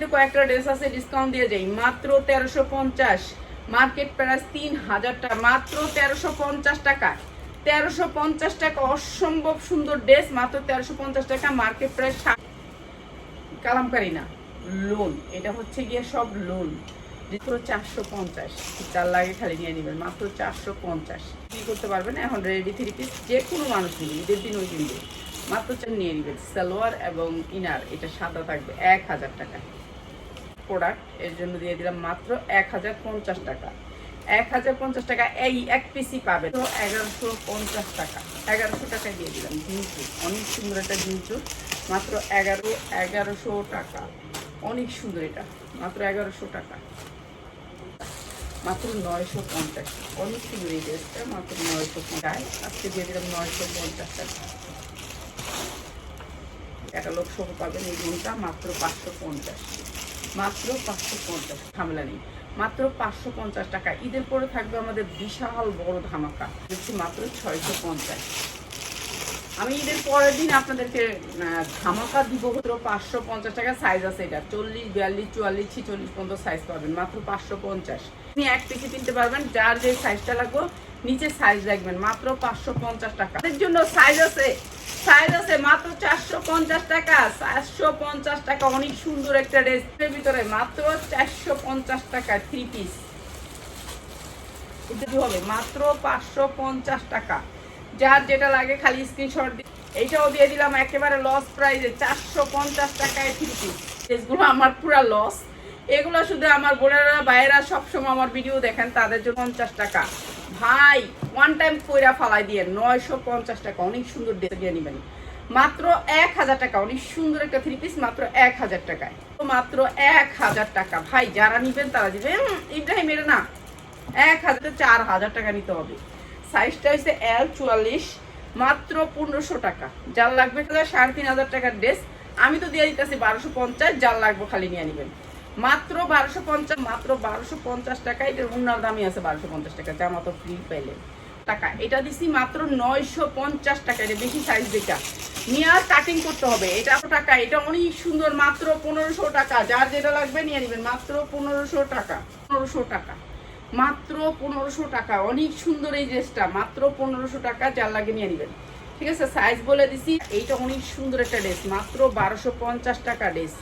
ভিতরে কয়েকটা ড্রেস আছে ডিসকাউন্ট দিয়ে যাই মাত্র তেরোশো পঞ্চাশ। মার্কেট প্রাইস তিন হাজার টাকা। মাত্র তেরোশো পঞ্চাশ টাকা। তেরোশো পঞ্চাশ টাকা অসম্ভব সুন্দর ড্রেস। মাত্র তেরোশো পঞ্চাশ টাকা। মার্কেট প্রাইস কালামকারি না লোন এটা হচ্ছে গিয়ে সব লোন মাত্র চারশো পঞ্চাশ। চার লাগে খালি নিয়ে নেবেন। মাত্র চারশো পঞ্চাশ। কি করতে পারবেন এখন রেডি থ্রি পিস যে কোনো মানুষ নিবে। ঈদের দিন ওই দিন দিয়ে। মাত্র চার নিয়ে নেবেন। সালোয়ার এবং ইনার। এটা সাদা থাকবে। এক হাজার টাকা। প্রোডাক্টের জন্য দিয়ে দিলাম মাত্র এক হাজার পঞ্চাশ টাকা। এক হাজার পঞ্চাশ টাকা এই এক পিসি পাবে তো এগারোশো পঞ্চাশ টাকা। এগারোশো টাকা দিয়ে দিলাম জিন্সু অনেক সুন্দর একটা জিন্সু মাত্র এগারো, এগারোশো টাকা। অনেক সুন্দর এটা। মাত্র এগারোশো টাকা। মাত্র নয়শো পঞ্চাশ। অনেক সুন্দর এই ড্রেসটা। মাত্র নয়শো পঞ্চাশ। আজকে দিয়ে দিলাম নয়শো পঞ্চাশ টাকা। ক্যাটালগ সহ পাবেন এই রুমটা মাত্র পাঁচশো পঞ্চাশ। মাত্র পাঁচশো পঞ্চাশ। ঝামেলা নেই। মাত্র পাঁচশো পঞ্চাশ টাকা। ঈদের পরে থাকবে আমাদের বিশাল বড় ধামাকা। হচ্ছে মাত্র ছয়শো পঞ্চাশ। আমি ঈদের পরের দিন আপনাদেরকে ধামাকা দিব হতো পাঁচশো পঞ্চাশ টাকা সাইজ আছে এটা। চল্লিশ, বিয়াল্লিশ, চুয়াল্লিশ, ছিচল্লিশ পর্যন্ত সাইজ পাবেন, মাত্র পাঁচশো পঞ্চাশ। আপনি এক পিসে কিনতে পারবেন, যার যে সাইজটা লাগবে, নিচে সাইজ রাখবেন, মাত্র পাঁচশো পঞ্চাশ টাকা। এর জন্য সাইজ আছে সাইজ আছে মাত্র চারশো পঞ্চাশ টাকা, চারশো পঞ্চাশ টাকা, অনেক সুন্দর একটা ড্রেসের ভিতরে মাত্র চারশো পঞ্চাশ টাকা থ্রি পিস হবে? মাত্র পাঁচশো পঞ্চাশ টাকা। যার যেটা লাগে খালি স্ক্রিনশট দিই এইটাও দিয়ে দিলাম একেবারে লস প্রাইসে চারশো পঞ্চাশ টাকায় থ্রি পিস আমার পুরা লস এগুলো শুধু আমার বোনেরা বাইরা সবসময় আমার ভিডিও দেখেন, তাদের জন্য পঞ্চাশ টাকা। ভাই ওয়ান টাইম কইরা ফালাই দিয়ে নয়শো পঞ্চাশ টাকা, অনেক সুন্দর দিয়ে নেবেন। মাত্র এক হাজার টাকা, অনেক সুন্দর একটা থ্রি পিস মাত্র এক হাজার টাকায়। মাত্র এক হাজার টাকা। ভাই, যারা নিবেন তারা দিবেন ইব্রাহিম এটা না, এক হাজার, চার হাজার টাকা নিতে হবে। সাইজটা হচ্ছে এল চুয়াল্লিশ, মাত্র পনেরোশো টাকা। যার লাগবে সাড়ে তিন হাজার টাকার ড্রেস। আমি তো দিয়ে দিতেছি বারোশো পঞ্চাশ যার লাগবে খালি নিয়ে নেবেন। মাত্র বারোশো পঞ্চাশ, মাত্র বারোশো পঞ্চাশ টাকা। এটার অন্যার দামই আছে বারোশো পঞ্চাশ টাকা জামা তো ফ্রি পাইলেন টাকা, এটা দিছি মাত্র নয়শো পঞ্চাশ টাকা। এটা বেশি সাইজ যেটা। নিয়ে আর কাটিং করতে হবে। এটা এত টাকা, এটা অনেক সুন্দর, মাত্র পনেরোশো টাকা। যার যেটা লাগবে নিয়ে নেবেন, মাত্র পনেরোশো টাকা পনেরোশো টাকা। মাত্র পনেরোশো টাকা। অনেক সুন্দর এই ড্রেসটা। মাত্র পনেরোশো টাকা, যার লাগে নিয়ে নেবেন। ঠিক আছে সাইজ বলে দিছি। এইটা অনেক সুন্দর একটা ড্রেস। মাত্র বারোশো পঞ্চাশ টাকা ড্রেস।